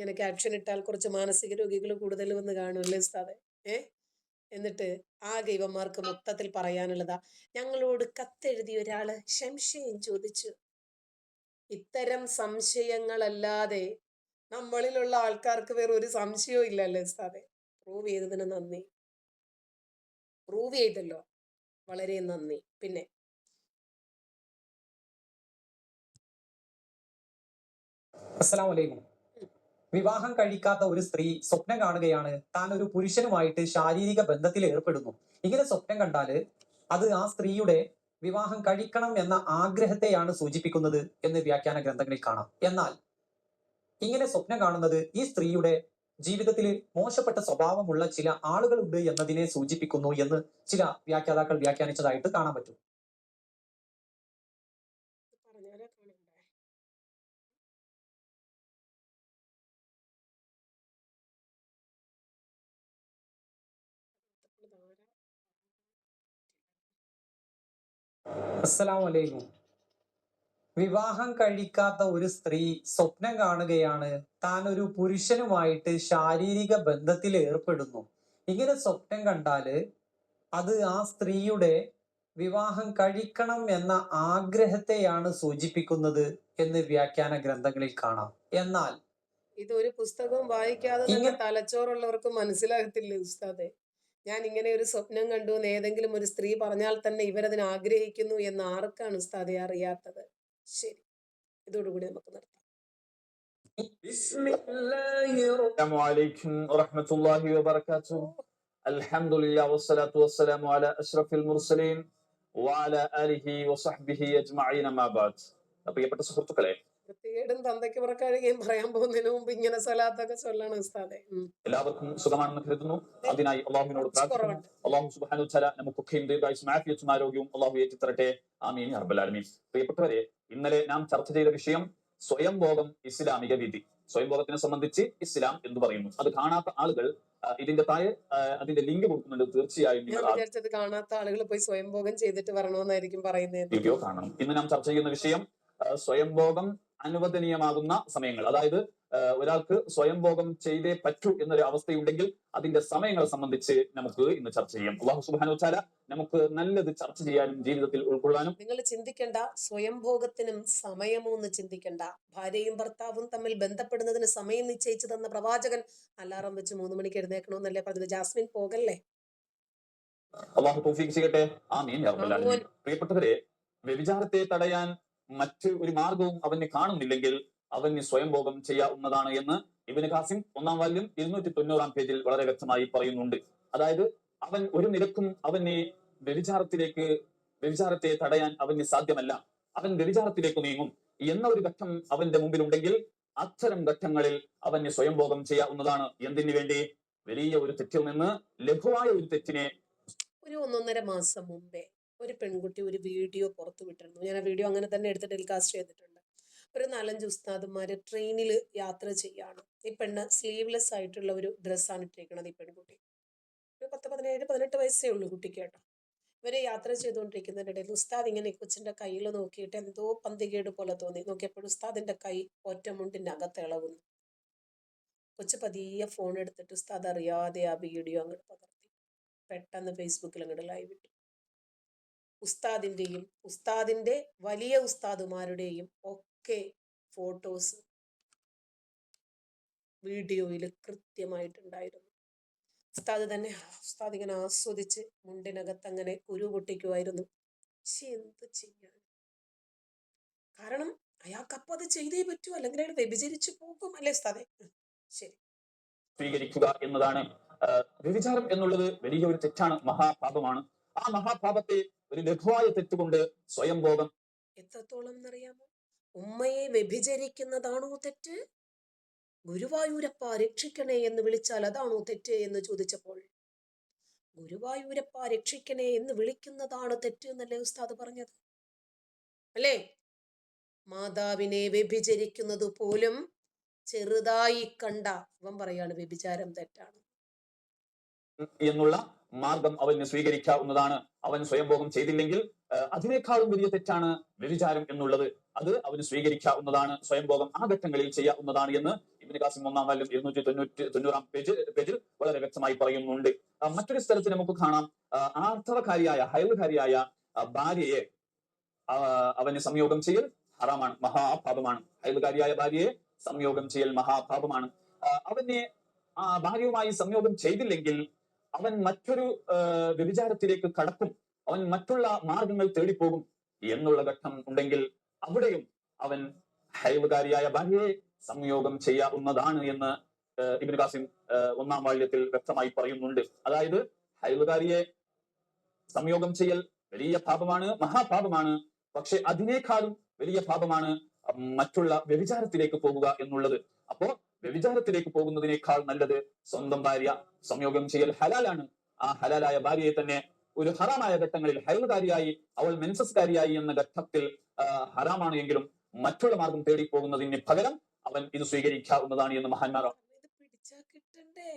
ഇങ്ങനെ ക്യാപ്ഷൻ ഇട്ടാൽ കുറച്ച് മാനസിക രോഗികൾ കൂടുതൽ വന്ന് കാണുമല്ലേ ഉസ്താദെ? ഏ? എന്നിട്ട് ആ ഇവന്മാർക്ക് മൊത്തത്തിൽ പറയാനുള്ളതാ. ഞങ്ങളോട് കത്തെഴുതിയ ഒരാൾ സംശയം ചോദിച്ചു. ഇത്തരം സംശയങ്ങളല്ലാതെ നമ്മളിലുള്ള ആൾക്കാർക്ക് വേറെ ഒരു സംശയവും ഇല്ലല്ലേ ഉസ്താദെ? പ്രൂവ് ചെയ്തതിന് നന്ദി. പ്രൂവ് ചെയ്തല്ലോ. വളരെ നന്ദി. പിന്നെ? അസ്സലാമു വലൈക്കും വിവാഹം കഴിക്കാത്ത ഒരു സ്ത്രീ സ്വപ്നം കാണുകയാണ്. താൻ ഒരു പുരുഷനുമായിട്ട് ശാരീരിക ബന്ധത്തിൽ ഏർപ്പെടുന്നു. ഇങ്ങനെ സ്വപ്നം കണ്ടാൽ അത് ആ സ്ത്രീയുടെ വിവാഹം കഴിക്കണം എന്ന ആഗ്രഹത്തെയാണ് സൂചിപ്പിക്കുന്നത് എന്ന് വ്യാഖ്യാന ഗ്രന്ഥങ്ങളിൽ കാണാം. എന്നാൽ ഇങ്ങനെ സ്വപ്നം കാണുന്നത് ഈ സ്ത്രീയുടെ ജീവിതത്തിൽ മോശപ്പെട്ട സ്വഭാവമുള്ള ചില ആളുകളുണ്ട് എന്നതിനെ സൂചിപ്പിക്കുന്നു എന്ന് ചില വ്യാഖ്യാതാക്കൾ വ്യാഖ്യാനിച്ചതായിട്ട് കാണാൻ പറ്റും. അസ്സലാം വലൈക്കും വിവാഹം കഴിക്കാത്ത ഒരു സ്ത്രീ സ്വപ്നം കാണുകയാണ്. താൻ ഒരു പുരുഷനുമായിട്ട് ശാരീരിക ബന്ധത്തിൽ ഏർപ്പെടുന്നു. ഇങ്ങനെ സ്വപ്നം കണ്ടാൽ അത് ആ സ്ത്രീയുടെ വിവാഹം കഴിക്കണം എന്ന ആഗ്രഹത്തെയാണ് സൂചിപ്പിക്കുന്നത് എന്ന് വ്യാഖ്യാന ഗ്രന്ഥങ്ങളിൽ കാണാം. എന്നാൽ ഇത് ഒരു പുസ്തകം വായിക്കാതെ തലച്ചോറുള്ളവർക്ക് മനസ്സിലാകത്തില്ലേ ഉസ്താദെ? ഞാൻ ഇങ്ങനെ ഒരു സ്വപ്നം കണ്ടു എന്ന് ഏതെങ്കിലും ഒരു സ്ത്രീ പറഞ്ഞാൽ തന്നെ ഇവരതിന് ആഗ്രഹിക്കുന്നു എന്ന് ആർക്കാണ് ഉസ്താദെ അറിയാത്തത് ശരി ഇതോടുകൂടി നമുക്ക് നിർത്താം بسم الله السلام عليكم ورحمة الله وبركاته الحمد لله والصلاة والسلام على أشرف المرسلين وعلى آله وصحبه أجمعين ما بعد പ്രിയപ്പെട്ട സുഹൃത്തുക്കളെ വൃത്തികേടും തന്തയ്ക്ക് പുറക്കഴുകയും പറയാൻ പോകുന്നതിന് മുമ്പ് ഇങ്ങനെ സ്വലാത്തൊക്കെ ചൊല്ലണം ഉസ്താദെ. എല്ലാവർക്കും സുഖമാണെന്ന് കരുതുന്നു. അതിനായി അള്ളാഹുവിനോട് പ്രാർത്ഥിക്കുന്നു. അള്ളാഹു സുബാനു ചല നമുക്കൊക്കെയും ദീർഘായുസും ആഫിയത്തും ആരോഗ്യവും അള്ളാഹു ഏറ്റിത്തരട്ടെ. ആമീൻ അർബലാലമീൻ പ്രിയപ്പെട്ടവരെ ഇന്നലെ നാം ചർച്ച ചെയ്ത വിഷയം സ്വയംഭോഗം ഇസ്ലാമിക വിധി. സ്വയംഭോഗത്തിനെ സംബന്ധിച്ച് ഇസ്ലാം എന്ന് പറയുന്നു. അത് കാണാത്ത ആളുകൾ ഇതിന്റെ താഴെ അതിന്റെ ലിങ്ക് കൊടുക്കുന്നുണ്ട്. തീർച്ചയായും നിങ്ങൾ വിചാരിച്ചത് കാണാത്ത ആളുകൾ പോയി സ്വയംഭോഗം ചെയ്തിട്ട് വരണമെന്നായിരിക്കും പറയുന്നത് വീഡിയോ കാണണം. ഇന്ന് നാം ചർച്ച ചെയ്യുന്ന വിഷയം സ്വയംഭോഗം അനുവദനീയമാകുന്ന സമയങ്ങൾ. അതായത് ഒരാൾക്ക് ഒരാൾക്ക് സ്വയംഭോഗം ചെയ്തേ പറ്റൂ എന്നൊരു അവസ്ഥയുണ്ടെങ്കിൽ അതിന്റെ സമയങ്ങളെ സംബന്ധിച്ച് നമുക്ക് ഇന്ന് ചർച്ച ചെയ്യാം. അള്ളാഹു സുബാനു ചാല നമുക്ക് നല്ലത് ചർച്ച ചെയ്യാനും ജീവിതത്തിൽ ഉൾക്കൊള്ളാനും നിങ്ങൾ ചിന്തിക്കണ്ട. സ്വയംഭോഗത്തിനും സമയമൊന്ന് ചിന്തിക്കേണ്ട. ഭാര്യയും ഭർത്താവും തമ്മിൽ ബന്ധപ്പെടുന്നതിന് സമയം നിശ്ചയിച്ചു തന്ന പ്രവാചകൻ അലാറം വെച്ച് മൂന്ന് മണിക്ക് എഴുന്നേക്കണമെന്നല്ലേ പറഞ്ഞത്? ജാസ്മിൻ പോകല്ലേ? അള്ളാഹു ചെയ്യട്ടെ. ആമീൻ. പ്രിയപ്പെട്ടവരെ വ്യഭിചാരത്തെ തടയാൻ മറ്റ് ഒരു മാർഗവും അവന് കാണുന്നില്ലെങ്കിൽ അവന് സ്വയംഭോഗം ചെയ്യാവുന്നതാണ് എന്ന് ഇബിന് ഖാസിം ഒന്നാം വാല്യം ഇരുന്നൂറ്റി തൊണ്ണൂറാം പേജിൽ വളരെ വ്യക്തമായി പറയുന്നുണ്ട്. അതായത് അവൻ ഒരു നിരക്കും അവനെ വ്യഭിചാരത്തിലേക്ക് വ്യഭിചാരത്തെ തടയാൻ അവന് സാധ്യമല്ല. അവൻ വ്യഭിചാരത്തിലേക്ക് നീങ്ങും. എന്ന ഒരു ഘട്ടം അവന്റെ മുമ്പിലുണ്ടെങ്കിൽ അത്തരം ഘട്ടങ്ങളിൽ അവന് സ്വയംഭോഗം ചെയ്യാവുന്നതാണ്. എന്തിനു വേണ്ടി? വലിയ ഒരു തെറ്റിൽ നിന്ന് ലഘുവായ ഒരു തെറ്റിനെ ഒരു ഒന്നൊന്നര മാസം മുമ്പേ. ഒരു പെൺകുട്ടി ഒരു വീഡിയോ പുറത്തു വിട്ടിരുന്നു. ഞാൻ ആ വീഡിയോ അങ്ങനെ തന്നെ എടുത്ത് ടെലികാസ്റ്റ് ചെയ്തിട്ടുണ്ട്. ഒരു നാലഞ്ച് ഉസ്താദുമാര് ട്രെയിനിൽ യാത്ര ചെയ്യാണ്. ഈ പെണ്ണ് സ്ലീവ്ലെസ് ആയിട്ടുള്ള ഒരു ഡ്രസ്സാണ് ഇട്ടിരിക്കുന്നത് ഈ പെൺകുട്ടി. ഒരു പത്ത് പതിനേഴ് പതിനെട്ട് വയസ്സേ ഉള്ളൂ കുട്ടിക്ക് കേട്ടോ. ഇവരെ യാത്ര ചെയ്തുകൊണ്ടിരിക്കുന്നതിനിടയിൽ ഉസ്താദ് ഇങ്ങനെ ഈ കൊച്ചിന്റെ കയ്യിൽ നോക്കിയിട്ട് എന്തോ പന്തികേട് പോലെ തോന്നി. നോക്കിയപ്പോൾ ഉസ്താദിന്റെ കൈ ഒറ്റമുണ്ടിന്റെ അകത്ത് ഇളകുന്നു. കൊച്ചു പതിയെ ഫോൺ എടുത്തിട്ട് ഉസ്താദ് അറിയാതെ ആ വീഡിയോ അങ്ങോട്ട് പകർത്തി. പെട്ടെന്ന് ഫേസ്ബുക്കിൽ അങ്ങോട്ട് ലൈവ് ഇട്ടു. ഉസ്താദിന്റെയും ഉസ്താദിന്റെ വലിയ ഉസ്താദുമാരുടെയും ഒക്കെ ഫോട്ടോസ് വീഡിയോയിൽ കൃത്യമായിട്ടുണ്ടായിരുന്നു. ഉസ്താദ് തന്നെ ഉസ്താദ് ഇങ്ങനെ ആസ്വദിച്ച് മുണ്ടിനകത്ത് അങ്ങനെ കുരു പൊട്ടിക്കുമായിരുന്നു പക്ഷെ എന്ത് ചെയ്യാൻ കാരണം അയാൾക്ക് അപ്പൊ അത് ചെയ്തേ പറ്റൂ അല്ലെങ്കിൽ അയാൾ വ്യഭിചരിച്ചു പോകും അല്ലേ ഉസ്താദെ? ശരി. സ്വീകരിക്കുക എന്നതാണ് വ്യഭിചാരം എന്നുള്ളത് വലിയ ഒരു തെറ്റാണ് മഹാപാപമാണ്. ആ മഹാപാപത്തെ ഒരു ലഘുവായ തെറ്റുകൊണ്ട് സ്വയം സ്വയംഭോഗം എത്രത്തോളം എന്നറിയാമോ ഉമ്മയെ വ്യഭിചരിക്കുന്നതാണോ തെറ്റ്? ഗുരുവായൂരപ്പ രക്ഷിക്കണേ എന്ന് വിളിച്ചാൽ അതാണോ തെറ്റ് എന്ന് ചോദിച്ചപ്പോൾ ഗുരുവായൂരപ്പ രക്ഷിക്കണേ എന്ന് വിളിക്കുന്നതാണ് തെറ്റ് എന്നല്ലേ ഉസ്താദ് പറഞ്ഞത്? അല്ലേ? മാതാവിനെ വ്യഭിചരിക്കുന്നത് പോലും ചെറുതായി കണ്ട അവൻ പറയാണ് വ്യഭിചാരം തെറ്റാണ്. എന്നുള്ള മാർഗം അവന് സ്വീകരിക്കാവുന്നതാണ്. അവൻ സ്വയംഭോഗം ചെയ്തില്ലെങ്കിൽ അതിനേക്കാളും വലിയ തെറ്റാണ് വ്യഭിചാരം എന്നുള്ളത്. അത് അവന് സ്വീകരിക്കാവുന്നതാണ് സ്വയംഭോഗം ആ ഘട്ടങ്ങളിൽ ചെയ്യാവുന്നതാണ് എന്ന് ഇബിന് കാസിം ഒന്നാം വാല്യം ഇരുന്നൂറ്റി തൊണ്ണൂറ്റി തൊണ്ണൂറാം പേജ് പേജിൽ വളരെ വ്യക്തമായി പറയുന്നുണ്ട്. മറ്റൊരു സ്ഥലത്ത് നമുക്ക് കാണാം. ആർത്തവകാരിയായ ഹൈലുകാരിയായ ആ, ഭാര്യയെ അവന് സംയോഗം ചെയ്യൽ ഹറാമാണ് മഹാപാപമാണ്. ഹയൽകാരിയായ ഭാര്യയെ സംയോഗം ചെയ്യൽ മഹാപാപമാണ്. അവനെ ആ ഭാര്യയുമായി സംയോഗം ചെയ്തില്ലെങ്കിൽ അവൻ മറ്റൊരു വ്യഭിചാരത്തിലേക്ക് കടക്കും. അവൻ മറ്റുള്ള മാർഗങ്ങൾ തേടിപ്പോകും എന്നുള്ള ഘട്ടം ഉണ്ടെങ്കിൽ അവിടെയും അവൻ ഹൈവകാരിയായ ഭാര്യയെ സംയോഗം ചെയ്യാവുന്നതാണ് എന്ന് ഇബിൻ കാസിം ഒന്നാം വാള്യത്തിൽ വ്യക്തമായി പറയുന്നുണ്ട്. അതായത് ഹൈവകാരിയെ സംയോഗം ചെയ്യൽ വലിയ പാപമാണ് മഹാപാപമാണ്. പക്ഷെ അതിനേക്കാളും വലിയ പാപമാണ് മറ്റുള്ള വ്യഭിചാരത്തിലേക്ക് പോകുക എന്നുള്ളത്. അപ്പോ വ്യഭിചാരത്തിലേക്ക് പോകുന്നതിനേക്കാൾ നല്ലത് സ്വന്തം ഭാര്യ സംയോഗം ചെയ്യൽ ഹലാലാണ്. ആ ഹലാലായ ഭാര്യയെ തന്നെ ഒരു ഹറാമായ ഘട്ടങ്ങളിൽ ഹൈവകാരിയായി അവൾ മെൻസസ്കാരിയായി എന്ന ഘട്ടത്തിൽ ഹറാമാണ് എങ്കിലും മറ്റുള്ള മാർഗം തേടി പോകുന്നതിന് പകരം അവൻ ഇത് സ്വീകരിക്കാവുന്നതാണ് എന്ന് മഹാന്മാർ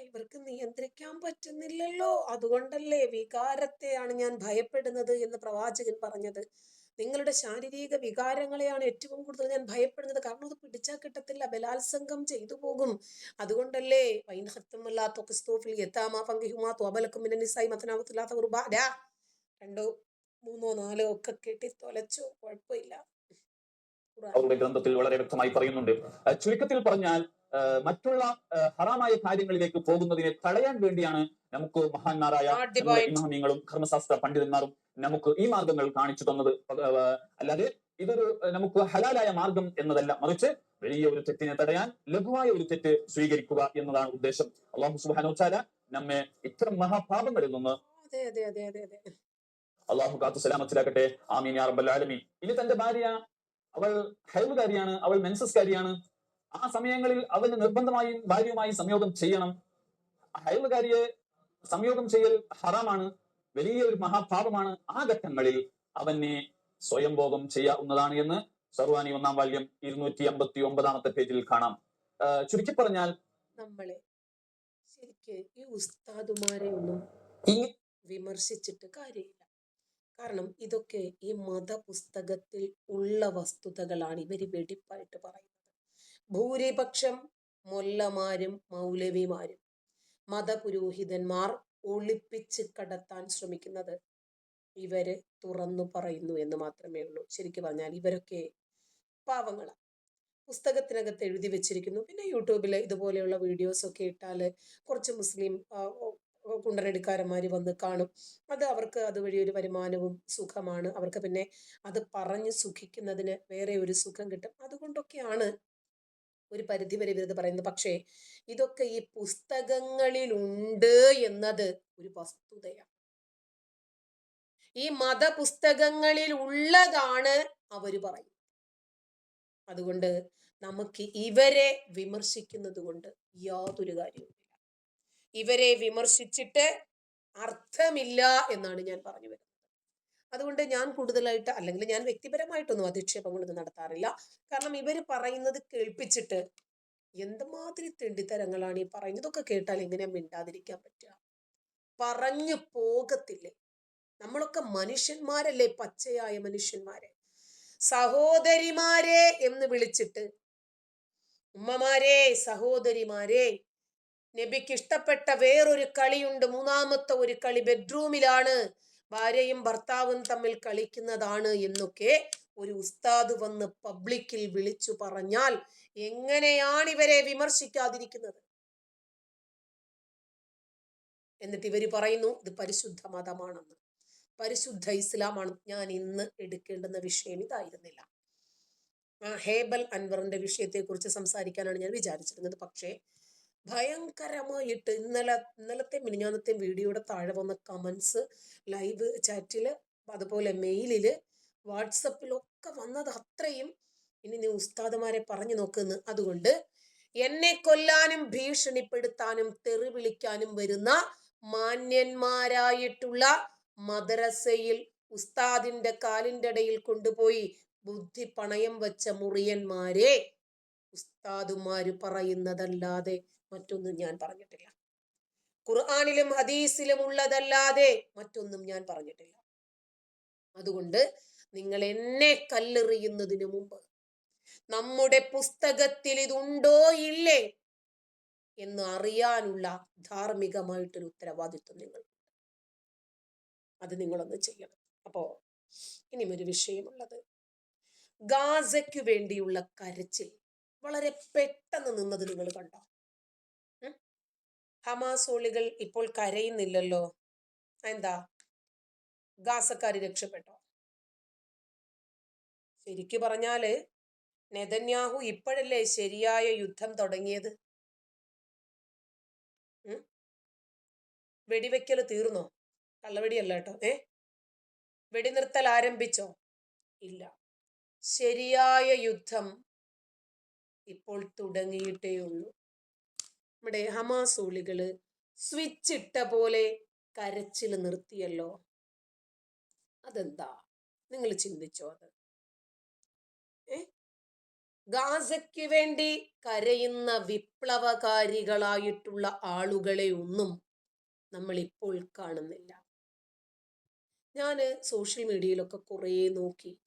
ഇവർക്ക് നിയന്ത്രിക്കാൻ പറ്റുന്നില്ലല്ലോ. അതുകൊണ്ടല്ലേ വികാരത്തെയാണ് ഞാൻ ഭയപ്പെടുന്നത് എന്ന് പ്രവാചകൻ പറഞ്ഞത്. നിങ്ങളുടെ ശാരീരിക വികാരങ്ങളെയാണ് ഏറ്റവും കൂടുതൽ ഞാൻ ഭയപ്പെടുന്നത്. കാരണം അത് പിടിച്ചാൽ കിട്ടത്തില്ല. ബലാത്സംഗം ചെയ്തു പോകും. അതുകൊണ്ടല്ലേ? രണ്ടോ മൂന്നോ നാലോ ഒക്കെ കെട്ടി തൊലച്ചോ? കുഴപ്പമില്ല. അവരുടെ ഗ്രന്ഥത്തിൽ വളരെ വ്യക്തമായി പറയുന്നുണ്ട്. ചുരുക്കത്തിൽ പറഞ്ഞാൽ മറ്റുള്ള ഹറാമായ കാര്യങ്ങളിലേക്ക് പോകുന്നതിനെ തടയാൻ വേണ്ടിയാണ് നമുക്ക് മഹാന്മാരായ ഇമാമിയങ്ങളും കർമ്മശാസ്ത്ര പണ്ഡിതന്മാരും നമുക്ക് ഈ മാർഗങ്ങൾ കാണിച്ചു തന്നത്. അല്ലാതെ ഇതൊരു നമുക്ക് ഹലാലായ മാർഗം എന്നതല്ല. മറിച്ച് വലിയ ഒരു തെറ്റിനെ തടയാൻ ലഘുവായ ഒരു തെറ്റ് സ്വീകരിക്കുക എന്നതാണ് ഉദ്ദേശം. അള്ളാഹു സുബാനോ ചാല നമ്മെ ഇത്തരം മഹാപാപങ്ങളിൽ നിന്ന് അള്ളാഹു കാത്തു സലാമത്തിലാക്കട്ടെ. ആമീൻ യാ റബ്ബൽ ആലമീൻ. ഇനി തന്റെ ഭാര്യ അവൾ ഹൈബുകാരിയാണ് അവൾ മെൻസസ്കാരിയാണ്. ആ സമയങ്ങളിൽ അവന് നിർബന്ധമായും ഭാര്യയുമായി സംയോഗം ചെയ്യണം. ഹൈബുകാരിയെ സംയോഗം ചെയ്യൽ ഹറാമാണ്. വലിയ ഒരു മഹാഭാവമാണ് ആ ഘട്ടങ്ങളിൽ അവനെ സ്വയംഭോഗം ചെയ്യാവുന്നതാണ് എന്ന് സർവാനി ഒന്നാം വാല്യം ഇരുന്നൂറ്റി അമ്പത്തി ഒമ്പതാമത്തെ പേജിൽ കാണാം. ചുരുക്കി പറഞ്ഞാൽ നമ്മളെ ശരിക്ക് ഈ ഉസ്താദുമാരെ ഒന്നും വിമർശിച്ചിട്ട് കാര്യമില്ല. കാരണം ഇതൊക്കെ ഈ മതപുസ്തകത്തിൽ ഉള്ള വസ്തുതകളാണ് ഇവർ വെടിപ്പായിട്ട് പറയുന്നത്. ഭൂരിപക്ഷം മൊല്ലമാരും മൗലവിമാരും മതപുരോഹിതന്മാർ ഒളിപ്പിച്ച് കടത്താൻ ശ്രമിക്കുന്നത്. ഇവർ തുറന്നു പറയുന്നു എന്ന് മാത്രമേ ഉള്ളൂ. ശരിക്കും പറഞ്ഞാൽ ഇവരൊക്കെ പാവങ്ങളാണ് പുസ്തകത്തിനകത്ത് എഴുതി വെച്ചിരിക്കുന്നു. പിന്നെ യൂട്യൂബിൽ ഇതുപോലെയുള്ള വീഡിയോസ് ഒക്കെ ഇട്ടാൽ കുറച്ച് മുസ്ലിം ഓ, വന്ന് കാണും. അത് അവർക്ക് അതുവഴി ഒരു വരുമാനവും സുഖമാണ്. അവർക്ക് പിന്നെ അത് പറഞ്ഞ് സുഖിക്കുന്നതിന് വേറെ ഒരു സുഖം കിട്ടും. അതുകൊണ്ടൊക്കെയാണ് ഒരു പരിധിവരെ ഇവരത് പറയുന്നത് പക്ഷേ ഇതൊക്കെ ഈ പുസ്തകങ്ങളിലുണ്ട് എന്നത് ഒരു വസ്തുതയാണ്. ഈ മതപുസ്തകങ്ങളിൽ ഉള്ളതാണ് അവർ പറയും അതുകൊണ്ട് നമുക്ക് ഇവരെ വിമർശിക്കുന്നത് കൊണ്ട് യാതൊരു കാര്യവുമില്ല. ഇവരെ വിമർശിച്ചിട്ട് അർത്ഥമില്ല എന്നാണ് ഞാൻ പറഞ്ഞു വരുന്നത്. അതുകൊണ്ട് ഞാൻ കൂടുതലായിട്ട് അല്ലെങ്കിൽ ഞാൻ വ്യക്തിപരമായിട്ടൊന്നും അധിക്ഷേപങ്ങളൊന്നും നടത്താറില്ല. കാരണം ഇവർ പറയുന്നത് കേൾപ്പിച്ചിട്ട് എന്തുമാതിരി തെണ്ടിത്തരങ്ങളാണ് ഈ പറയുന്നതൊക്കെ കേട്ടാൽ എങ്ങനെയാ മിണ്ടാതിരിക്കാൻ പറ്റുക. പറഞ്ഞു പോകത്തില്ലേ? നമ്മളൊക്കെ മനുഷ്യന്മാരല്ലേ പച്ചയായ മനുഷ്യന്മാരെ? സഹോദരിമാരെ എന്ന് വിളിച്ചിട്ട് ഉമ്മമാരെ സഹോദരിമാരെ നബിക്ക് ഇഷ്ടപ്പെട്ട വേറൊരു കളിയുണ്ട്. മൂന്നാമത്തെ ഒരു കളി ബെഡ്റൂമിലാണ്. ഭാര്യയും ഭർത്താവും തമ്മിൽ കളിക്കുന്നതാണ് എന്നൊക്കെ ഒരു ഉസ്താദ് വന്ന് പബ്ലിക്കിൽ വിളിച്ചു പറഞ്ഞാൽ എങ്ങനെയാണ് ഇവരെ വിമർശിക്കാതിരിക്കുന്നത്? എന്നിട്ട് ഇവർ പറയുന്നു ഇത് പരിശുദ്ധ മതമാണെന്ന്. പരിശുദ്ധ ഇസ്ലാമാണ്. ഞാൻ ഇന്ന് എടുക്കേണ്ടുന്ന വിഷയം ഇതായിരുന്നില്ല. ഹേബൽ അൻവറിന്റെ വിഷയത്തെക്കുറിച്ച് സംസാരിക്കാനാണ് ഞാൻ വിചാരിച്ചിരുന്നത്. പക്ഷേ ഭയങ്കരമായിട്ട് ഇന്നലെ ഇന്നലത്തെ മിനിഞ്ഞാന്നത്തെ വീഡിയോയുടെ താഴെ വന്ന കമൻസ് ലൈവ് ചാറ്റിൽ അതുപോലെ മെയിലിൽ വാട്സപ്പിലൊക്കെ വന്നത് അത്രയും ഇനി നീ ഉസ്താദമാരെ പറഞ്ഞു നോക്കുന്നു. അതുകൊണ്ട് എന്നെ കൊല്ലാനും ഭീഷണിപ്പെടുത്താനും തെറി വിളിക്കാനും വരുന്ന മാന്യന്മാരായിട്ടുള്ള മദ്രസയിൽ ഉസ്താദിന്റെ കാലിന്റെ ഇടയിൽ കൊണ്ടുപോയി ബുദ്ധി പണയം വെച്ച മുറിയന്മാരെ ഉസ്താദുമാര് പറയുന്നതല്ലാതെ മറ്റൊന്നും ഞാൻ പറഞ്ഞിട്ടില്ല. ഖുർആാനിലും ഹദീസിലും ഉള്ളതല്ലാതെ മറ്റൊന്നും ഞാൻ പറഞ്ഞിട്ടില്ല. അതുകൊണ്ട് നിങ്ങൾ എന്നെ കല്ലെറിയുന്നതിന് മുമ്പ് നമ്മുടെ പുസ്തകത്തിൽ ഇതുണ്ടോ ഇല്ലേ എന്ന് അറിയാനുള്ള ധാർമ്മികമായിട്ടൊരു ഉത്തരവാദിത്വം നിങ്ങൾ അത് നിങ്ങളൊന്ന് ചെയ്യണം. അപ്പോ ഇനിയും ഒരു വിഷയമുള്ളത്. ഗാസയ്ക്കു വേണ്ടിയുള്ള കരച്ചിൽ വളരെ പെട്ടെന്ന് നിന്നത് നിങ്ങൾ കണ്ടോ? ഹമാസോളികൾ ഇപ്പോൾ കരയുന്നില്ലല്ലോ. എന്താ? ഗാസക്കാർ രക്ഷപ്പെട്ടോ? ശരിക്കു പറഞ്ഞാൽ നെതന്യാഹു ഇപ്പോഴല്ലേ ശരിയായ യുദ്ധം തുടങ്ങിയത്? വെടിവെക്കൽ തീർന്നോ? കള്ളവെടിയല്ല കേട്ടോ. ഏ? വെടിനിർത്തൽ ആരംഭിച്ചോ? ഇല്ല. ശരിയായ യുദ്ധം ഇപ്പോൾ തുടങ്ങിയിട്ടേ ഉള്ളൂ നമ്മുടെ ഹമാസോളികൾ സ്വിച്ച് ഇട്ട പോലെ കരച്ചിൽ നിർത്തിയല്ലോ. അതെന്താ? നിങ്ങൾ ചിന്തിച്ചോ അത്? ഗാസയ്ക്ക് വേണ്ടി കരയുന്ന വിപ്ലവകാരികളായിട്ടുള്ള ആളുകളെ ഒന്നും നമ്മൾ ഇപ്പോൾ കാണുന്നില്ല. ഞാൻ സോഷ്യൽ മീഡിയയിലൊക്കെ കുറേ നോക്കി.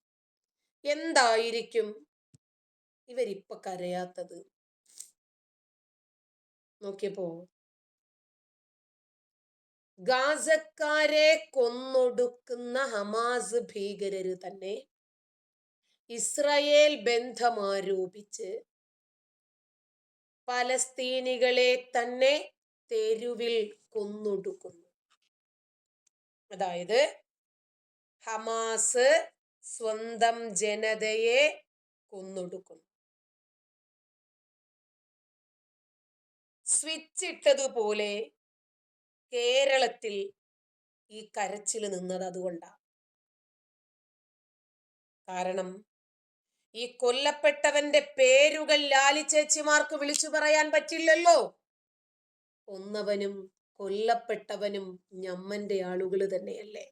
എന്തായിരിക്കും ഇവരിപ്പൊ കരയാത്തത്? നോക്കിയപ്പോ ഗാസക്കാരെ കൊന്നൊടുക്കുന്ന ഹമാസ് ഭീകരര് തന്നെ ഇസ്രയേൽ ബന്ധമാരോപിച്ച് പലസ്തീനികളെ തന്നെ തെരുവിൽ കൊന്നൊടുക്കുന്നു. അതായത് ഹമാസ് സ്വന്തം ജനതയെ കൊന്നൊടുക്കുന്നു. സ്വിച്ച് ഇട്ടതുപോലെ കേരളത്തിൽ ഈ കരച്ചിൽ നിന്നത് അതുകൊണ്ടാണ് കാരണം ഈ കൊല്ലപ്പെട്ടവന്റെ പേരുകൾ ലാലി ചേച്ചിമാർക്ക് വിളിച്ചു പറയാൻ പറ്റില്ലല്ലോ. കൊന്നവനും കൊല്ലപ്പെട്ടവനും ഞമ്മന്റെ ആളുകൾ തന്നെയല്ലേ.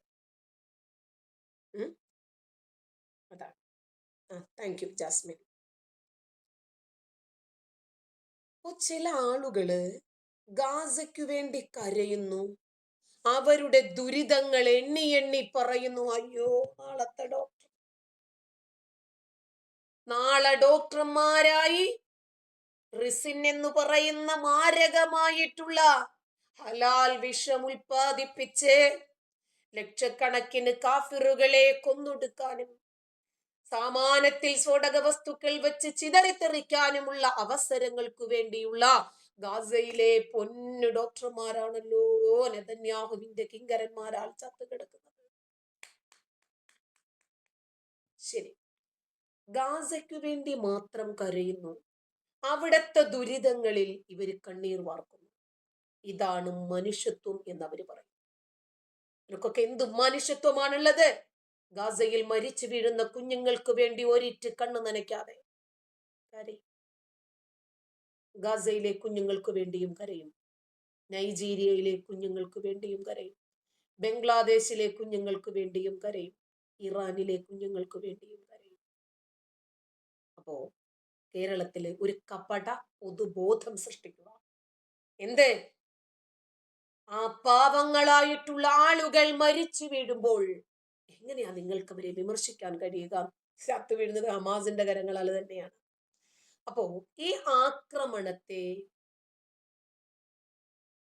അതാ. ആ താങ്ക് യു ജാസ്മിൻ. അപ്പൊ ചില ആളുകൾ ഗാസയ്ക്കു വേണ്ടി കരയുന്നു. അവരുടെ ദുരിതങ്ങൾ എണ്ണി എണ്ണി പറയുന്നു അയ്യോ നാളത്തെ ഡോക്ടർ നാളെ ഡോക്ടർമാരായി റിസിൻ എന്ന് പറയുന്ന മാരകമായിട്ടുള്ള ഹലാൽ വിഷം ഉൽപാദിപ്പിച്ച് ലക്ഷക്കണക്കിന് കാഫിറുകളെ കൊന്നൊടുക്കാനും സാമാനത്തിൽ സ്ഫോടക വസ്തുക്കൾ വെച്ച് ചിതറിത്തെറിക്കാനുമുള്ള അവസരങ്ങൾക്ക് വേണ്ടിയുള്ള ഗാസയിലെ പൊന്നു ഡോക്ടർമാരാണല്ലോ നെതന്യാഹുവിന്റെ കിങ്കരന്മാരാൽ ചത്തുകിടക്കുന്നത് ശരി. ഗാസയ്ക്കു വേണ്ടി മാത്രം കരയുന്നു. അവിടത്തെ ദുരിതങ്ങളിൽ ഇവർ കണ്ണീർ വാർക്കുന്നു. ഇതാണ് മനുഷ്യത്വം എന്നവര് പറയും. ഇവർക്കൊക്കെ എന്ത് മനുഷ്യത്വമാണുള്ളത്? ഗാസയിൽ മരിച്ചു വീഴുന്ന കുഞ്ഞുങ്ങൾക്ക് വേണ്ടി ഒരിറ്റ് കണ്ണു നനയ്ക്കാതെ ഗാസയിലെ കുഞ്ഞുങ്ങൾക്ക് വേണ്ടിയും കരയും. നൈജീരിയയിലെ കുഞ്ഞുങ്ങൾക്ക് വേണ്ടിയും കരയും. ബംഗ്ലാദേശിലെ കുഞ്ഞുങ്ങൾക്ക് വേണ്ടിയും കരയും. ഇറാനിലെ കുഞ്ഞുങ്ങൾക്ക് വേണ്ടിയും കരയും. അപ്പോ കേരളത്തിലെ ഒരു കപട പൊതുബോധം സൃഷ്ടിക്കുക. എന്ത്? ആ പാവങ്ങളായിട്ടുള്ള ആളുകൾ മരിച്ചു വീഴുമ്പോൾ എങ്ങനെയാ നിങ്ങൾക്ക് അവരെ വിമർശിക്കാൻ കഴിയുക? ചത്തു വീഴുന്നത് ഹമാസിന്റെ കരങ്ങളാൽ തന്നെയാണ്. അപ്പോ ഈ ആക്രമണത്തെ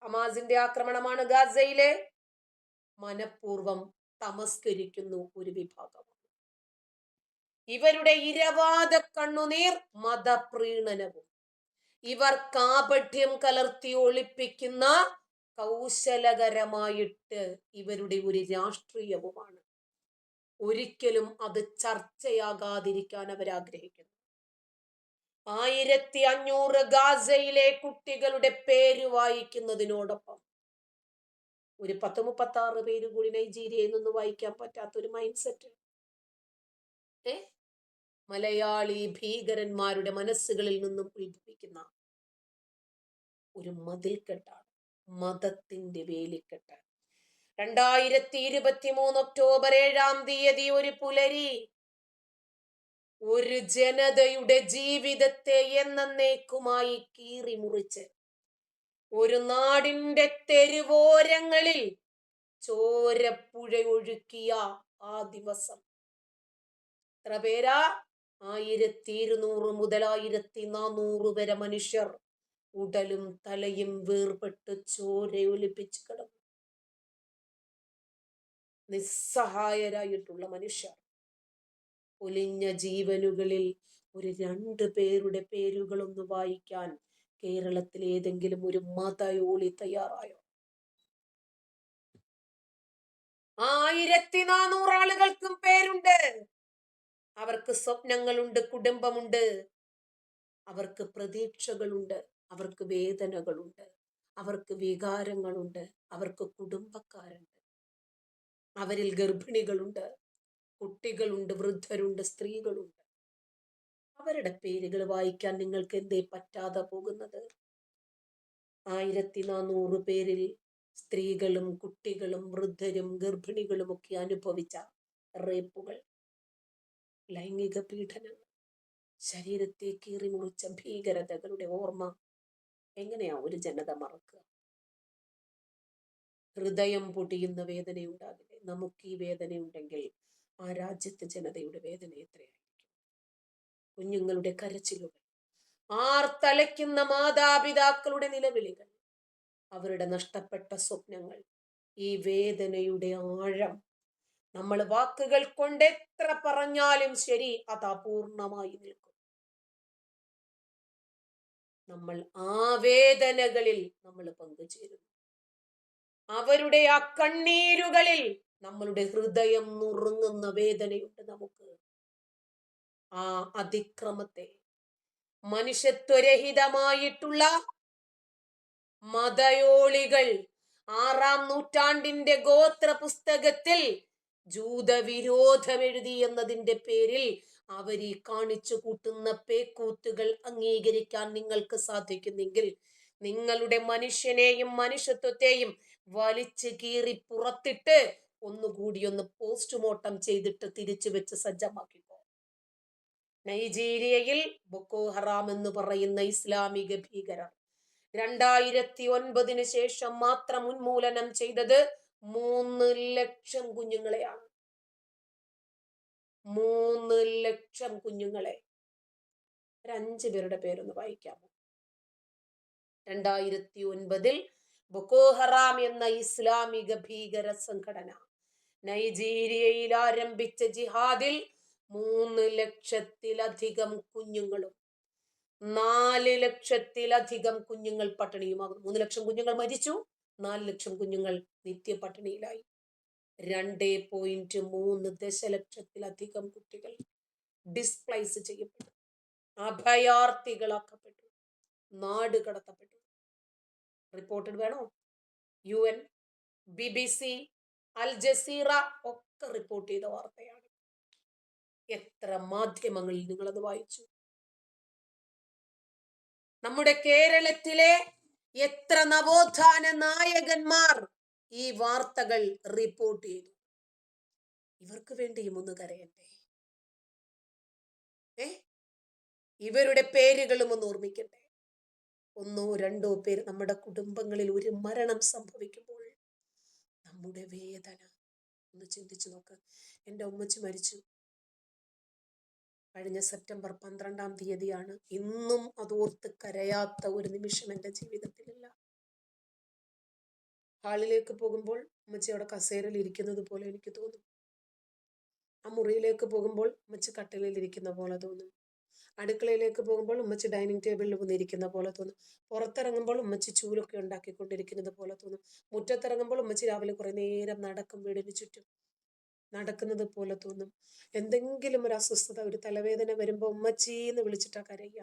ഹമാസിന്റെ ആക്രമണമാണ് ഗാസയിലെ മനഃപൂർവം തമസ്കരിക്കുന്നു ഒരു വിഭാഗം. ഇവരുടെ ഇരവാദ കണ്ണുനീർ മതപ്രീണനവും. ഇവർ കാപഠ്യം കലർത്തി ഒളിപ്പിക്കുന്ന കൗശലകരമായിട്ട് ഇവരുടെ ഒരു രാഷ്ട്രീയവുമാണ്. ഒരിക്കലും അത് ചർച്ചയാകാതിരിക്കാൻ അവർ ആഗ്രഹിക്കുന്നു ആയിരത്തി അഞ്ഞൂറ് ഗാസയിലെ കുട്ടികളുടെ പേര് വായിക്കുന്നതിനോടൊപ്പം ഒരു പത്ത് മുപ്പത്തി ആറ് പേര് കൂടി നൈജീരിയയിൽ നിന്ന് വായിക്കാൻ പറ്റാത്ത ഒരു മൈൻഡ് സെറ്റ് ഏ? മലയാളി ഭീകരന്മാരുടെ മനസ്സുകളിൽ നിന്നും ഉത്ഭവിക്കുന്ന ഒരു മതിൽക്കെട്ടാണ് മതത്തിന്റെ വേലിക്കെട്ട് രണ്ടായിരത്തി ഇരുപത്തി മൂന്ന് ഒക്ടോബർ ഏഴാം തീയതി ഒരു പുലരി. ഒരു ജനതയുടെ ജീവിതത്തെ എന്നേക്കുമായി കീറി മുറിച്ച് ഒരു നാടിന്റെ തെരുവോരങ്ങളിൽ ചോരപ്പുഴ ഒഴുക്കിയ ആ ദിവസം. എത്ര പേരാ? ആയിരത്തി ഇരുന്നൂറ് മുതൽ ആയിരത്തി നാനൂറ് വരെ മനുഷ്യർ ഉടലും തലയും വേർപെട്ട് ചോരയൊലിപ്പിച്ച് കിടന്നു. നിസ്സഹായരായിട്ടുള്ള മനുഷ്യർ. ഒലിഞ്ഞ ജീവനുകളിൽ ഒരു രണ്ട് പേരുടെ പേരുകളൊന്ന് വായിക്കാൻ കേരളത്തിൽ ഏതെങ്കിലും ഒരു മതയോളി തയ്യാറായോ? ആയിരത്തി നാനൂറ് ആളുകൾക്കും പേരുണ്ട്. അവർക്ക് സ്വപ്നങ്ങളുണ്ട് കുടുംബമുണ്ട്. അവർക്ക് പ്രതീക്ഷകളുണ്ട് അവർക്ക് വേദനകളുണ്ട് അവർക്ക് വികാരങ്ങളുണ്ട് അവർക്ക് കുടുംബക്കാരുണ്ട്. അവരിൽ ഗർഭിണികളുണ്ട് കുട്ടികളുണ്ട് വൃദ്ധരുണ്ട് സ്ത്രീകളുണ്ട്. അവരുടെ പേരുകൾ വായിക്കാൻ നിങ്ങൾക്ക് എന്തേ പറ്റാതെ പോകുന്നത്? ആയിരത്തി നാനൂറ് പേരിൽ സ്ത്രീകളും കുട്ടികളും വൃദ്ധരും ഗർഭിണികളും ഒക്കെ അനുഭവിച്ച റേപ്പുകൾ ലൈംഗിക പീഡനങ്ങൾ ശരീരത്തെ കീറി മുറിച്ച ഭീകരതകളുടെ ഓർമ്മ എങ്ങനെയാ ഒരു ജനത മറക്കുക? ഹൃദയം പൊടിയുന്ന വേദനയുണ്ടാകില്ലേ. നമുക്ക് ഈ വേദനയുണ്ടെങ്കിൽ ആ രാജ്യത്തെ ജനതയുടെ വേദന എത്രയായിരിക്കും? കുഞ്ഞുങ്ങളുടെ കരച്ചിലുകൾ ആർത്തലയ്ക്കുന്ന മാതാപിതാക്കളുടെ നിലവിളികൾ അവരുടെ നഷ്ടപ്പെട്ട സ്വപ്നങ്ങൾ ഈ വേദനയുടെ ആഴം. നമ്മൾ വാക്കുകൾ കൊണ്ട് എത്ര പറഞ്ഞാലും ശരി അത് അപൂർണമായി നിൽക്കും. നമ്മൾ ആ വേദനകളിൽ നമ്മൾ പങ്കുചേരുന്നു. അവരുടെ ആ കണ്ണീരുകളിൽ നമ്മളുടെ ഹൃദയം നുറുങ്ങുന്ന വേദനയുണ്ട് നമുക്ക്. ആ അതിക്രമത്തെ മനുഷ്യത്വരഹിതമായിട്ടുള്ള മതയോളികൾ ആറാം നൂറ്റാണ്ടിന്റെ ഗോത്ര പുസ്തകത്തിൽ ജൂതവിരോധം എഴുതി എന്നതിന്റെ പേരിൽ അവർ കാണിച്ചു കൂട്ടുന്ന പേക്കൂത്തുകൾ അംഗീകരിക്കാൻ നിങ്ങൾക്ക് സാധിക്കുന്നെങ്കിൽ നിങ്ങളുടെ മനുഷ്യനെയും മനുഷ്യത്വത്തെയും വലിച്ചു കീറി പുറത്തിട്ട് ഒന്നുകൂടി ഒന്ന് പോസ്റ്റ്മോർട്ടം ചെയ്തിട്ട് തിരിച്ചു വെച്ച് സജ്ജമാക്കിക്കോ. നൈജീരിയയിൽ ബൊക്കോ ഹറാം എന്ന് പറയുന്ന ഇസ്ലാമിക ഭീകരർ രണ്ടായിരത്തി ഒൻപതിന് ശേഷം മാത്രം ഉന്മൂലനം ചെയ്തത് മൂന്ന് ലക്ഷം കുഞ്ഞുങ്ങളെയാണ്. മൂന്ന് ലക്ഷം കുഞ്ഞുങ്ങളെ. ഒരഞ്ചു പേരുടെ പേരൊന്ന് വായിക്കാമോ? രണ്ടായിരത്തി ഒൻപതിൽ ബൊക്കോഹറാം എന്ന ഇസ്ലാമിക ഭീകര സംഘടന നൈജീരിയയിൽ ആരംഭിച്ച ജിഹാദിൽ മൂന്ന് ലക്ഷത്തിലധികം കുഞ്ഞുങ്ങളും നാല് ലക്ഷത്തിലധികം കുഞ്ഞുങ്ങൾ പട്ടിണിയുമാകുന്നു. മൂന്ന് ലക്ഷം കുഞ്ഞുങ്ങൾ മരിച്ചു നാല് ലക്ഷം കുഞ്ഞുങ്ങൾ നിത്യ പട്ടിണിയിലായി രണ്ടേ പോയിന്റ് മൂന്ന് ദശലക്ഷത്തിലധികം കുട്ടികൾ ഡിസ്പ്ലേസ് ചെയ്യപ്പെട്ടു. അഭയാർത്ഥികളാക്കപ്പെട്ടു. നാട് കടത്തപ്പെട്ടു. റിപ്പോർട്ടഡ് വേണോ? U N B B C Al Jazeera ഒക്കെ റിപ്പോർട്ട് ചെയ്ത വാർത്തയാണ്. എത്ര മാധ്യമങ്ങളിൽ നിങ്ങളത് വായിച്ചു? നമ്മുടെ കേരളത്തിലെ എത്ര നവോത്ഥാന നായകന്മാർ ഈ വാർത്തകൾ റിപ്പോർട്ട് ചെയ്തു? ഇവർക്ക് വേണ്ടിയും ഒന്ന് കരയണ്ടേ ഏ? ഇവരുടെ പേരുകളും ഒന്ന് ഓർമ്മിക്കട്ടെ. ഒന്നോ രണ്ടോ പേര് നമ്മുടെ കുടുംബങ്ങളിൽ ഒരു മരണം സംഭവിക്കുമ്പോൾ നമ്മുടെ വേദന. ഒന്ന് ചിന്തിച്ചു നോക്ക്. എന്റെ ഉമ്മച്ചി മരിച്ചു. കഴിഞ്ഞ സെപ്റ്റംബർ പന്ത്രണ്ടാം തീയതിയാണ്. ഇന്നും അതോർത്ത് കരയാത്ത ഒരു നിമിഷം എന്റെ ജീവിതത്തിലില്ല. ഹാളിലേക്ക് പോകുമ്പോൾ ഉമ്മച്ചി അവിടെ കസേരയിൽ ഇരിക്കുന്നത് പോലെ എനിക്ക് തോന്നും. ആ മുറിയിലേക്ക് പോകുമ്പോൾ ഉമ്മച്ചി കട്ടിലിൽ ഇരിക്കുന്ന പോലെ തോന്നും. അടുക്കളയിലേക്ക് പോകുമ്പോൾ ഉമ്മച്ചി ഡൈനിങ് ടേബിളിൽ വന്നിരിക്കുന്ന പോലെ തോന്നും. പുറത്തിറങ്ങുമ്പോൾ ഉമ്മച്ചി ചൂലൊക്കെ ഉണ്ടാക്കിക്കൊണ്ടിരിക്കുന്നത് പോലെ തോന്നും. മുറ്റത്തിറങ്ങുമ്പോൾ ഉമ്മച്ചി രാവിലെ കുറേ നേരം നടക്കും വീടിന് ചുറ്റും നടക്കുന്നത് പോലെ തോന്നും. എന്തെങ്കിലും ഒരു അസ്വസ്ഥത ഒരു തലവേദന വരുമ്പോൾ ഉമ്മച്ചി എന്ന് വിളിച്ചിട്ടാ കരയുക.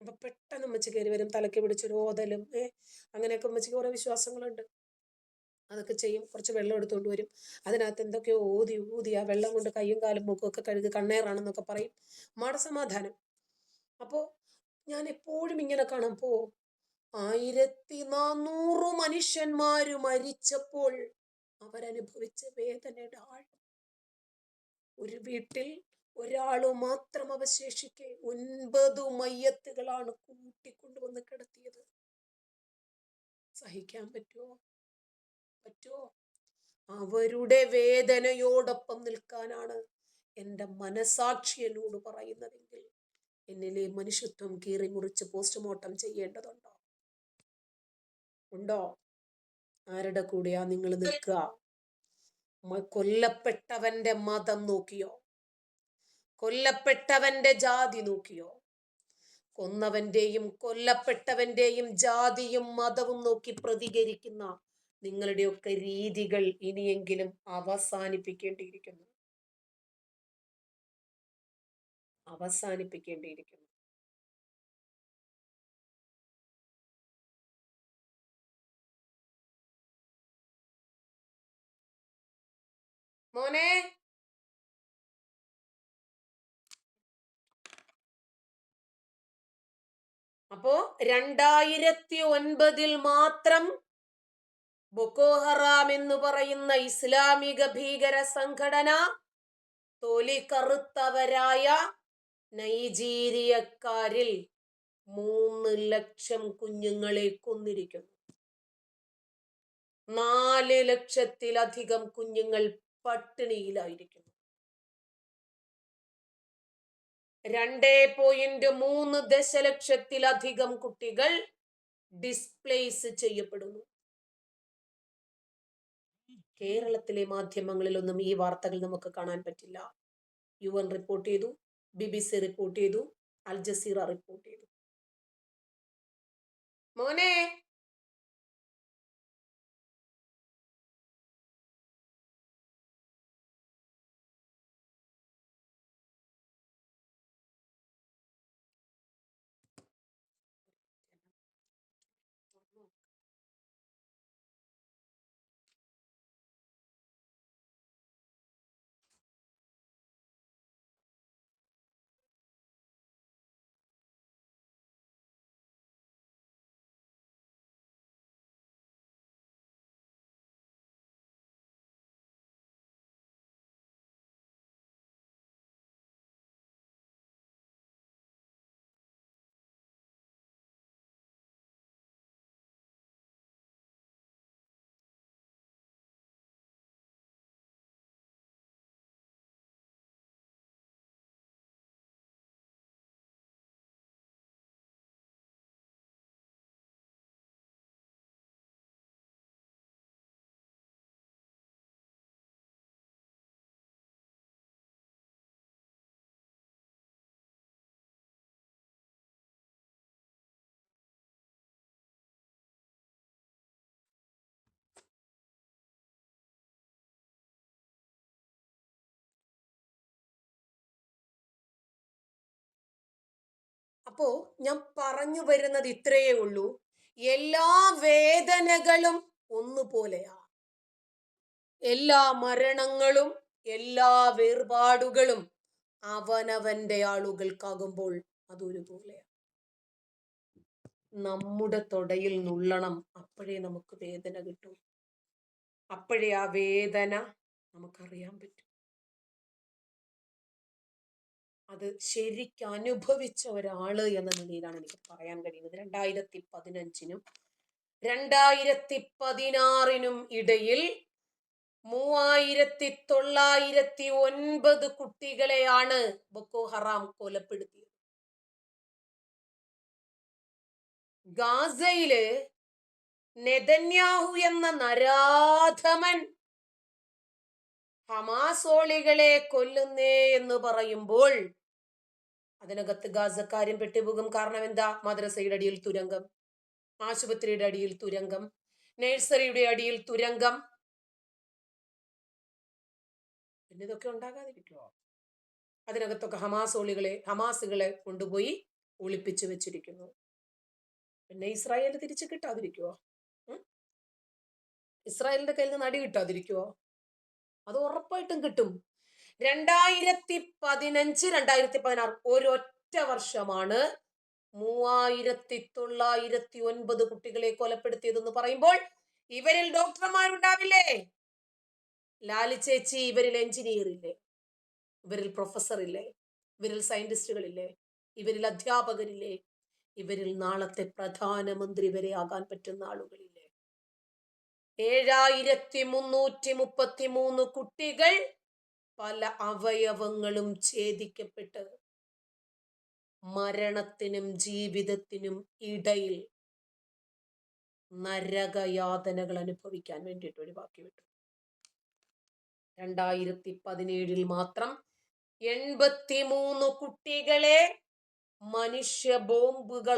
അപ്പൊ പെട്ടെന്ന് ഉമ്മച്ചി കയറി വരും തലയ്ക്ക് പിടിച്ചൊരു ഓതലും ഏ അങ്ങനെയൊക്കെ ഉമ്മച്ചിക്ക് കുറെ വിശ്വാസങ്ങളുണ്ട്. അതൊക്കെ ചെയ്യും. കുറച്ച് വെള്ളം എടുത്തുകൊണ്ട് വരും. അതിനകത്ത് എന്തൊക്കെയോ ഊതി ഊതി ആ വെള്ളം കൊണ്ട് കയ്യും കാലും മൂക്കും ഒക്കെ കഴുകി കണ്ണേറാണെന്നൊക്കെ പറയും. മടസമാധാനം. അപ്പോൾ ഞാൻ എപ്പോഴും ഇങ്ങനെ കാണാം. പോ ആയിരത്തി നാനൂറ് മനുഷ്യന്മാര് മരിച്ചപ്പോൾ അവരനുഭവിച്ച വേദനയുടെ ആഴം. ഒരു വീട്ടിൽ ഒരാൾ മാത്രം അവശേഷിക്കെ ഒൻപത് മയ്യത്തുകളാണ് കൂട്ടിക്കൊണ്ടുവന്ന് കിടത്തിയത്. സഹിക്കാൻ പറ്റുമോ പറ്റുമോ അവരുടെ വേദനയോടൊപ്പം നിൽക്കാനാണ് എന്റെ മനസാക്ഷി എന്നോട് പറയുന്നതെങ്കിൽ എന്നിലെ മനുഷ്യത്വം കീറി മുറിച്ച് പോസ്റ്റ്മോർട്ടം ചെയ്യേണ്ടതുണ്ടോ? ഉണ്ടോ? ആരുടെ കൂടെയാ നിങ്ങൾ നിൽക്കുക? കൊല്ലപ്പെട്ടവന്റെ മതം നോക്കിയോ? കൊല്ലപ്പെട്ടവന്റെ ജാതി നോക്കിയോ? കൊന്നവന്റെയും കൊല്ലപ്പെട്ടവന്റെയും ജാതിയും മതവും നോക്കി പ്രതികരിക്കുന്ന നിങ്ങളുടെയൊക്കെ രീതികൾ ഇനിയെങ്കിലും അവസാനിപ്പിക്കേണ്ടിയിരിക്കുന്നു. അവസാനിപ്പിക്കേണ്ടിയിരിക്കുന്നു. മോനെ? അപ്പോ രണ്ടായിരത്തി ഒൻപതിൽ മാത്രം ബൊക്കോ ഹറാം എന്ന് പറയുന്ന ഇസ്ലാമിക ഭീകര സംഘടന തൊലി കറുത്തവരായ നൈജീരിയക്കാരിൽ മൂന്ന് ലക്ഷം കുഞ്ഞുങ്ങളെ കൊന്നിരിക്കുന്നു. നാല് ലക്ഷത്തിലധികം കുഞ്ഞുങ്ങൾ പട്ടിണിയിലായിരിക്കുന്നു. രണ്ടേ പോയിന്റ് മൂന്ന് ദശലക്ഷത്തിലധികം കുട്ടികൾ ഡിസ്പ്ലേസ് ചെയ്യപ്പെടുന്നു. കേരളത്തിലെ മാധ്യമങ്ങളിലൊന്നും ഈ വാർത്തകൾ നമുക്ക് കാണാൻ പറ്റില്ല. യു എൻ റിപ്പോർട്ട് ചെയ്തു ബി ബി സി റിപ്പോർട്ട് ചെയ്തു അൽ ജസീറ റിപ്പോർട്ട് ചെയ്തു. മോനെ! അപ്പോ ഞാൻ പറഞ്ഞു വരുന്നത് ഇത്രയേ ഉള്ളൂ. എല്ലാ വേദനകളും ഒന്നുപോലെയാ. എല്ലാ മരണങ്ങളും എല്ലാ വേർപാടുകളും അവനവന്റെ ആളുകൾക്കാകുമ്പോൾ അതൊരുപോലെയാ. നമ്മുടെ തൊടയിൽ നുള്ളണം അപ്പോഴേ നമുക്ക് വേദന കിട്ടും. അപ്പോഴേ ആ വേദന നമുക്കറിയാൻ പറ്റും. അത് ശരിക്ക് അനുഭവിച്ച ഒരാൾ എന്ന നിലയിലാണ് എനിക്ക് പറയാൻ കഴിയുന്നത്. രണ്ടായിരത്തി പതിനഞ്ചിനും രണ്ടായിരത്തി പതിനാറിനും ഇടയിൽ മൂവായിരത്തി തൊള്ളായിരത്തി ഒൻപത് കുട്ടികളെയാണ് ബൊക്കോ ഹറാം കൊലപ്പെടുത്തിയത്. ഗാസയിൽ നെതന്യാഹു എന്ന നരാധമൻ ഹമാസോളികളെ കൊല്ലുന്നേ എന്ന് പറയുമ്പോൾ അതിനകത്ത് ഗാസക്കാരും പെട്ടുപോകും. കാരണം എന്താ? മദ്രസയുടെ അടിയിൽ തുരങ്കം. ആശുപത്രിയുടെ അടിയിൽ തുരങ്കം. നഴ്സറിയുടെ അടിയിൽ തുരങ്കം. പിന്നെ ഇതൊക്കെ ഉണ്ടാകാതിരിക്കുമോ അതിനകത്തൊക്കെ ഹമാസോളികളെ ഹമാസുകളെ കൊണ്ടുപോയി ഒളിപ്പിച്ചു വെച്ചിരിക്കുന്നു. പിന്നെ ഇസ്രായേൽ തിരിച്ചു കിട്ടാതിരിക്കുവോ? ഇസ്രായേലിന്റെ കയ്യിൽ നിന്ന് അടി കിട്ടാതിരിക്കുവോ? അത് ഉറപ്പായിട്ടും കിട്ടും. രണ്ടായിരത്തി പതിനഞ്ച് രണ്ടായിരത്തി പതിനാറ് ഒരൊറ്റ വർഷമാണ് മൂവായിരത്തി തൊള്ളായിരത്തി ഒൻപത് കുട്ടികളെ കൊലപ്പെടുത്തിയതെന്ന് പറയുമ്പോൾ ഇവരിൽ ഡോക്ടർമാരുണ്ടാവില്ലേ? ലാലി ചേച്ചി ഇവരിൽ എഞ്ചിനീയർ ഇല്ലേ? ഇവരിൽ പ്രൊഫസർ ഇല്ലേ? ഇവരിൽ സയന്റിസ്റ്റുകളില്ലേ ഇവരിൽ അധ്യാപകരില്ലേ? ഇവരിൽ നാളത്തെ പ്രധാനമന്ത്രി വരെ ആകാൻ പറ്റുന്ന ആളുകളില്ലേ? ഏഴായിരത്തി മുന്നൂറ്റി മുപ്പത്തി മൂന്ന് കുട്ടികൾ പല അവയവങ്ങളും ഛേദിക്കപ്പെട്ട്. മരണത്തിനും ജീവിതത്തിനും ഇടയിൽ നരകയാതനകൾ അനുഭവിക്കാൻ വേണ്ടിയിട്ട് ഒഴിവാക്കി വിട്ടു രണ്ടായിരത്തി പതിനേഴിൽ മാത്രം എൺപത്തിമൂന്ന് കുട്ടികളെ മനുഷ്യ ബോംബുകൾ